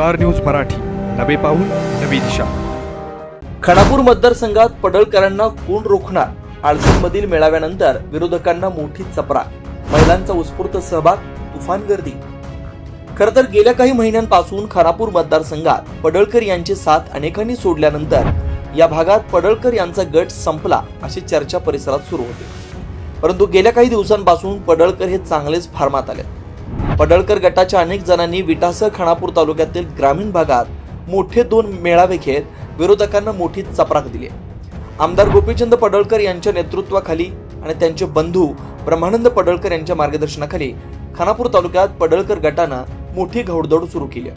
Star news Marathi. नवे पाऊल नवी दिशा. खडापूर मतदारसंघात पडळकरांना कोण रोखणार. आळसूमधील मेळाव्यानंतर विरोधकांना मोठी चपरा महिलांचा उत्स्फूर्त सहभाग तुफान गर्दी. खरं तर गेल्या काही महिन्यांपासून खरापूर मतदारसंघात पडळकर यांची साथ अनेकांनी सोडल्यानंतर या भागात पडळकर यांचा गट संपला अशी चर्चा परिसरात सुरू होती. परंतु गेल्या काही दिवसांपासून पडळकर हे चांगलेच फार्मात आले पडळकर गटाच्या अनेक जणांनी विटासह खानापूर तालुक्यातील ग्रामीण भागात मोठे दोन मेळावे घेत विरोधकांना मोठी चपराक दिली. आमदार गोपीचंद पडळकर यांच्या नेतृत्वाखाली आणि त्यांचे बंधू ब्रह्मानंद पडळकर यांच्या मार्गदर्शनाखाली खानापूर तालुक्यात पडळकर गटानं मोठी घौडदौड सुरू केली.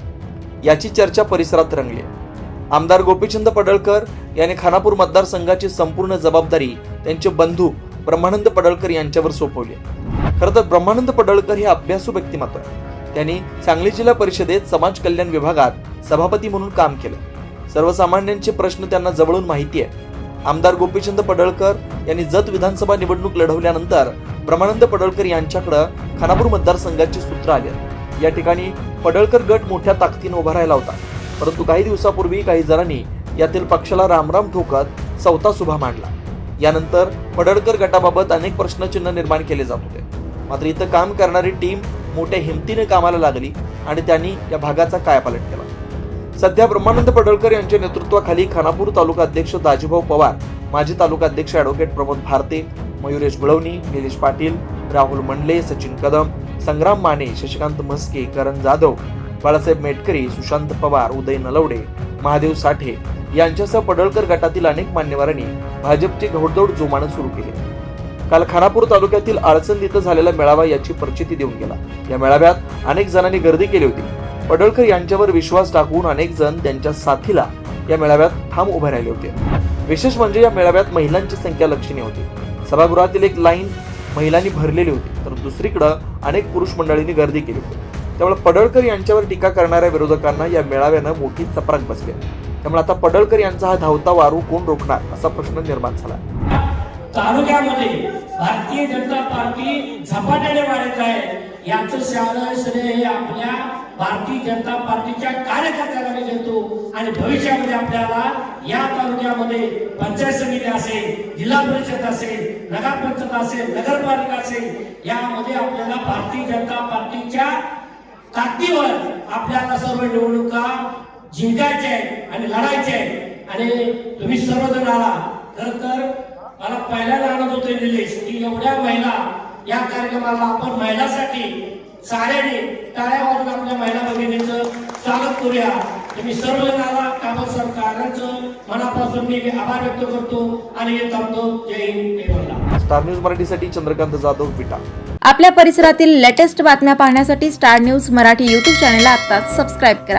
याची चर्चा परिसरात रंगली. आमदार गोपीचंद पडळकर यांनी खानापूर मतदारसंघाची संपूर्ण जबाबदारी त्यांचे बंधू ब्रह्मानंद पडळकर यांच्यावर सोपवली. खरं तर ब्रह्मानंद पडळकर हे अभ्यासू व्यक्तिमत्व. आहे त्यांनी सांगली जिल्हा परिषदेत समाज कल्याण विभागात सभापती म्हणून काम केलं. सर्वसामान्यांचे प्रश्न त्यांना जवळून माहिती आहे. आमदार गोपीचंद पडळकर यांनी जत विधानसभा निवडणूक लढवल्यानंतर ब्रह्मानंद पडळकर यांच्याकडे खानापूर मतदारसंघाची सूत्र आली. या ठिकाणी पडळकर गट मोठ्या ताकदीने उभा राहिला होता. परंतु काही दिवसापूर्वी काही जणांनी यातील पक्षाला रामराम ठोकत चौथा सुभा मांडला. यानंतर पडळकर गटाबाबत अनेक प्रश्नचिन्ह निर्माण केले जात होते. मात्र इथं काम करणारी टीम मोठ्या हिमतीने कामाला लागली आणि त्यांनी या भागाचा कायापालट केला. सध्या ब्रह्मानंद पडळकर यांच्या नेतृत्वाखाली खानापूर तालुका अध्यक्ष दाजीभाऊ पवार माजी तालुका अध्यक्ष ॲडव्होकेट प्रमोद भारते मयुरेश गुळवणी निलेश पाटील राहुल मंडले सचिन कदम संग्राम माने शशिकांत म्हस्के करण जाधव बाळासाहेब मेटकरी सुशांत पवार उदय नलवडे महादेव साठे यांच्यासह पडळकर गटातील अनेक मान्यवरांनी भाजपची घोडदौड जोमानं सुरू केली. काल खानापूर तालुक्यातील आळसंद इथं झालेला मेळावा याची प्रचिती देऊन गेला. या मेळाव्यात अनेक जणांनी गर्दी केली होती. पडळकर यांच्यावर विश्वास टाकून अनेक जण त्यांच्या साथीला या मेळाव्यात ठाम उभे राहिले होते. विशेष म्हणजे या मेळाव्यात महिलांची संख्या लक्षणीय होती. सभागृहातील एक लाईन महिलांनी भरलेली होती तर दुसरीकडं अनेक पुरुष मंडळींनी गर्दी केली होती. त्यामुळे पडळकर यांच्यावर टीका करणाऱ्या विरोधकांना या मेळाव्यानं मोठी चपराक बसली. त्यामुळे आता पडळकर यांचा हा धावता वारू कोण रोखणार असा प्रश्न निर्माण झाला. तालुक्यामध्ये भारतीय जनता पार्टी झपाट्याने वाढत आहे. याचं शाळा श्रेय हे आपल्या भारतीय जनता पार्टीच्या कार्यकर्त्याला मी देतो. आणि भविष्यामध्ये आपल्याला या तालुक्यामध्ये पंचायत समिती असेल जिल्हा परिषद असेल नगरपंचायत असेल नगरपालिका असेल यामध्ये आपल्याला भारतीय जनता पार्टीच्या ताकदीवर आपल्याला सर्व निवडणुका जिंकायच्या आहेत आणि लढायच्या आहेत. आणि तुम्ही सर्वजण आला खर तर आनंद होते निलेश की एवढ्या महिला या कार्यक्रमाला आपण महिलासाठी साऱ्याने टाळ्या वाजून आपल्या महिला भगिनीचं स्वागत करूया. तुम्ही सर्वजण आला कामत सरकारांचं मनापासून मी आभार व्यक्त करतो आणि हे थांबतो. जय हिंद जय स्टार न्यूज मराठीसाठी चंद्रकांत जाधव विटा. आपल्या परिसरातील लेटेस्ट बातम्या पाहण्यासाठी स्टार न्यूज मराठी यूट्यूब चॅनलला आत्ताच सबस्क्राईब करा.